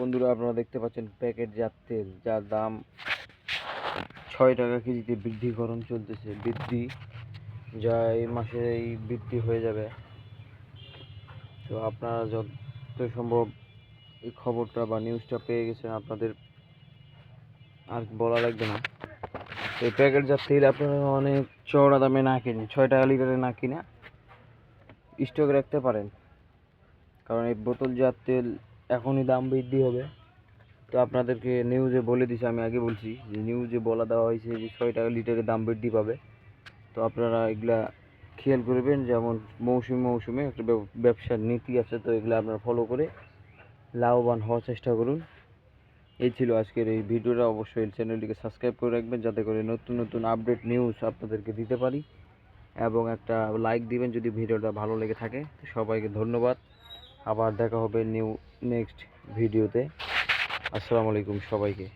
বন্ধুরা, আপনারা দেখতে পাচ্ছেন প্যাকেট জাত তেল, যার দাম ছয় টাকা কেজিতে বৃদ্ধিকরণ চলতেছে। বৃদ্ধি, যা এই মাসে এই বৃদ্ধি হয়ে যাবে। তো আপনারা যত সম্ভব এই খবরটা বা নিউজটা পেয়ে গেছেন, আপনাদের আর বলা লাগবে না। এই প্যাকেট জাত তেল আপনারা অনেক চওড়া দামে না কিনে, ছয় টাকা লিটারে না কিনে স্টক রাখতে পারেন। কারণ এই বোতল বোতলজাত তেল এখনই দাম বৃদ্ধি হবে। তো আপনাদেরকে নিউজে বলে দিছি, আমি আগে বলছি যে নিউজে বলা দেওয়া হয়েছে যে ছয় টাকা লিটারে দাম বৃদ্ধি পাবে। তো আপনারা এগুলা খেয়াল করবেন, যেমন মৌসুমে মৌসুমে একটা ব্যবসার নীতি আছে, তো এগুলো আপনারা ফলো করে লাভবান হওয়ার চেষ্টা করুন। এই ছিল আজকের এই ভিডিওটা। অবশ্যই চ্যানেলটিকে সাবস্ক্রাইব করে রাখবেন, যাতে করে নতুন নতুন আপডেট নিউজ আপনাদেরকে দিতে পারি। এবং একটা লাইক দিবেন যদি ভিডিওটা ভালো লেগে থাকে। সবাইকে ধন্যবাদ। আবার দেখা হবে নিউ নেক্সট ভিডিওতে আসসালামু আলাইকুম সবাইকে।